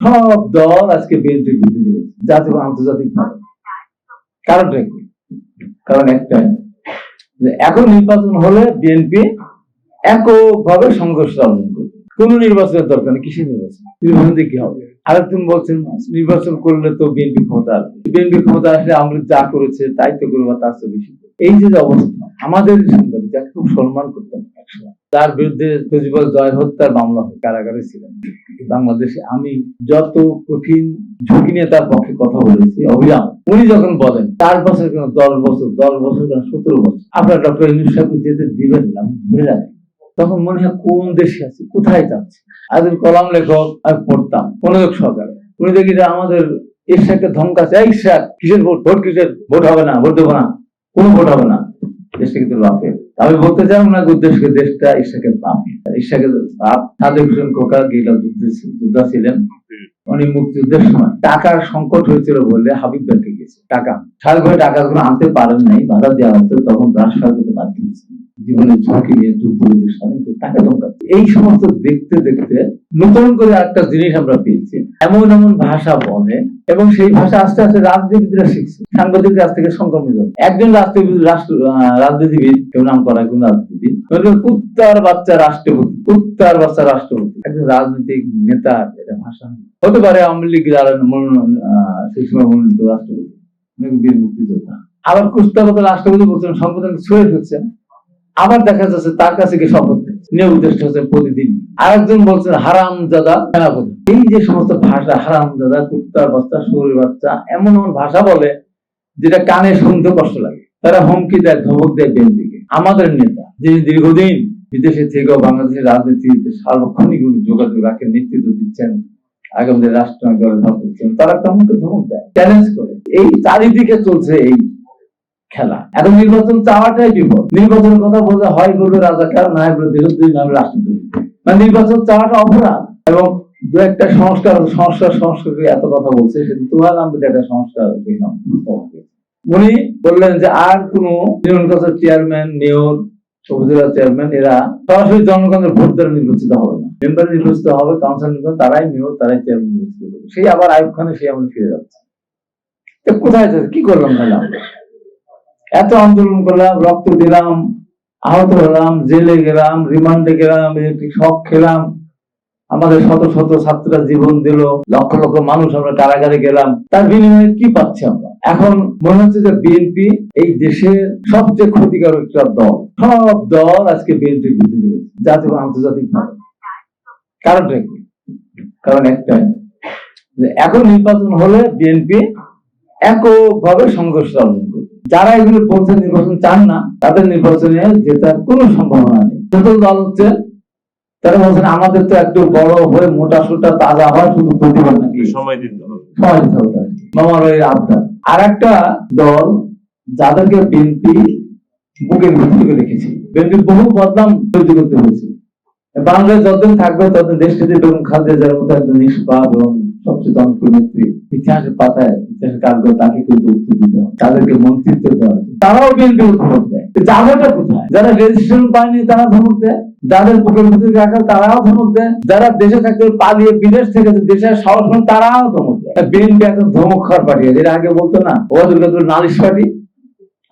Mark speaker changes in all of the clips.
Speaker 1: সব দল আজকে বিএনপির বিরুদ্ধে জাতীয় আন্তর্জাতিক কারণটা কি? কারণ একটাই এখন নির্বাচন হলে বিএনপি এককভাবে সংঘর্ষ আলোচনা করবে। কোন নির্বাচনের দরকার নেই, কিসের নির্বাচন? নির্বাচন কি হবে? আর তুমি বলছেন, নির্বাচন করলে তো বিএনপি ক্ষমতা আসবে। বিএনপি ক্ষমতা আসলে আমরা যা করেছে তাই তো করব তার চেয়ে বেশি এই যে অবস্থা, আমাদের সাংবাদিক খুব সম্মান করতাম তার বিরুদ্ধে সজিবল জয় হত্যার মামলা কারাগারে ছিলেন। বাংলাদেশে আমি যত কঠিন ঝুঁকি নিয়ে তার পক্ষে কথা বলেছি, অভিরাম, উনি যখন বলেন, চার বছর কেন দশ বছর দশ বছর কেন সতেরো বছর, আপনার ডক্টর ইউনুস সাহেবকে যেতে দিবেন না ধরে রাখি। তখন মনে হয় কোন দেশে আছি, কোথায় যাচ্ছি? আজকে কলাম লেখক আমি পড়তাম, মনোযোগ সহকারে। উনি দেখি যে আমাদের ঈর্ষাকে ধমকাছে এই ঈর্ষা কিসের ভোট? ভোট কিসের? ভোট হবে না, ভোট দেবো না, কোনো ভোট হবে না। দেশটা কিন্তু বাপের আমি বলতে চাই না উদ্দেশ্য দেশটা ঈশাকের বাপের ঈশাকের বাপ সাদেক হোসেন কোকা গিলা যোদ্ধা ছিলেন। উনি মুক্তিযুদ্ধের সময় টাকার সংকট হয়েছিল বলে হাবিব ব্যাংকে গেছে টাকা। সারা ঘরে টাকা গুলো আনতে পারেন নাই, বাধা দেওয়া হতো তখন করতে বাধ্য হয়েছে। জীবনের ঝুঁকি নিয়ে তাকে এই সমস্ত দেখতে দেখতে নতুন করে একটা জিনিস আমরা পেয়েছি। এমন এমন ভাষা বলে এবং সেই ভাষা আস্তে আস্তে রাজনীতিবিদরা শিখছে। সাংবাদিক কাছ থেকে সংক্রমিত। একজন রাষ্ট্র রাজনীতিবিদ কেউ নাম করা একজন রাজনীতিবিদ কুত্তার বাচ্চা রাষ্ট্রপতি কুত্তার বাচ্চা রাষ্ট্রপতি। একজন রাজনৈতিক নেতা এটা ভাষা হতে পারে আওয়ামী লীগ যারা মনোনয়ন আহ, সেই সময় মনোনীত রাষ্ট্রপতি। বীর মুক্তিযোদ্ধা। আবার কুস্তাগত রাষ্ট্রপতি বলছেন সংবিধান ছুঁয়ে ফেলছেন আবার দেখা যাচ্ছে তার কাছে শপথ নিয়ে। উদ্দেশ্য হচ্ছে প্রতিদিন। আরেকজন বলছেন হারাম দাদা সেনাপতি। এই যে সমস্ত ভাষা হারাম দাদা কুত্তার বাচ্চা শরীর বাচ্চা, এমন এমন ভাষা বলে, যেটা কানে শুনতে কষ্ট লাগে। তারা হুমকি দেয়, ধমক দেয় বিএনপিকে। আমাদের নেতা, যিনি দীর্ঘদিন বিদেশে থেকেও বাংলাদেশের রাজনীতিতে সার্বক্ষণিক উনি যোগাযোগ রাখেন নেতৃত্ব দিচ্ছেন আগামী রাষ্ট্র দলের ভাব তারা কেমনকে ধমক দেয় চ্যালেঞ্জ করে। এই চারিদিকে চলছে এই খেলা। এখন নির্বাচন চাওয়াটাই বিপদ। নির্বাচনের কথা বলতে হয় বলবে রাজাকার না হয় দেশদ্রোহী না হলে রাষ্ট্রদ্রোহী। মানে নির্বাচন চাওয়াটা অপরাধ। এবং দু একটা সংস্কার সংস্কার সংস্কার এত কথা বলছে, সেটা তোমার নাম একটা সংস্কার দেখলাম উনি বললেন যে আর কোন তৃণমূল চেয়ারম্যান মেয়র উপজেলা চেয়ারম্যান এরা সরাসরি জনগণের ভোট দ্বারা নির্বাচিত হবে না। মেম্বার নির্বাচিত হবে কাউন্সিল নির্বাচন তারাই মেয়র তারাই চেয়ারম্যান নির্বাচিত হবে সেই আবার আয়ুব খানে সে আমরা ফিরে যাচ্ছে। কোথায়? কি করলাম তাহলে আমরা? এত আন্দোলন করলাম, রক্ত দিলাম, আহত হলাম, জেলে গেলাম, রিমান্ডে গেলাম ইলেকট্রিক শক খেলাম। আমাদের শত শত ছাত্ররা জীবন দিল, লক্ষ লক্ষ মানুষ আমরা কারাগারে গেলাম। তার বিনিময়ে কি পাচ্ছি আমরা? এখন মনে হচ্ছে যে বিএনপি এই দেশের সবচেয়ে ক্ষতিকারক একটা দল। সব দল আজকে বিএনপির বিরুদ্ধে জাতীয় আন্তর্জাতিক ভাবে। কারণটা কি? কারণ একটাই, যে এখন নির্বাচন হলে বিএনপি এককভাবে সংঘর্ষ করবে। যারা এগুলো বলছে নির্বাচন চান না তাদের নির্বাচনে জেতার কোনো সম্ভাবনা নেই। নতুন দল হচ্ছে তারা বলছেন আমাদের তো একটু বড় হয়ে মোটা সোটা তাজা হয় শুধু প্রতিবাদ নাকি
Speaker 2: সময় দিতে হবে।
Speaker 1: সময় দিতে হবে মামার ওই আবদার। আর একটা দল যাদেরকে বিএনপি বুকের ভিতরে করে রেখেছে। বিএনপি বহু বদনাম তৈরি করতে হয়েছে। বাংলাদেশ যতদিন থাকবে, ততদিন দেশটিতে মতো একজন নিষ্পাপ এবং নেত্রী ইতিহাসের পাতায়, ইতিহাসের কারণে তাকে কিন্তু উত্তর দিতে হবে, তাদেরকে মন্ত্রিত্ব দেওয়া তারাও দেয়। কোথায়? যারা রেজিস্ট্রেশন পায়নি, তারা ধমক দেয়। যাদের বুকের ভিতরে রাখা তারাও ধমক দেয়। যারা দেশে থাকতে পালিয়ে বিদেশ থেকে দেশের সাহস তারাও ধমক দেয়। বিএনপি এখন ধমক খাওয়ার পার্টি এর আগে বলতো না ওদের নালিশ পার্টি?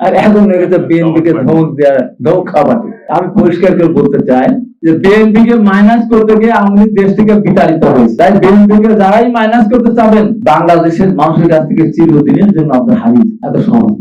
Speaker 1: আর এখন এটা বিএনপি কে ধমক দেওয়া ধমক খাওয়া আমি পরিষ্কার করে বলতে চাই যে বিএনপি কে মাইনাস করতে গিয়ে আওয়ামী দেশ থেকে বিতাড়িত হয়েছে। তাই বিএনপি কে যারাই মাইনাস করতে চাবেন বাংলাদেশের মানুষের কাছ থেকে চিরদিনের জন্য আপনার হারিয়ে এত সহজ।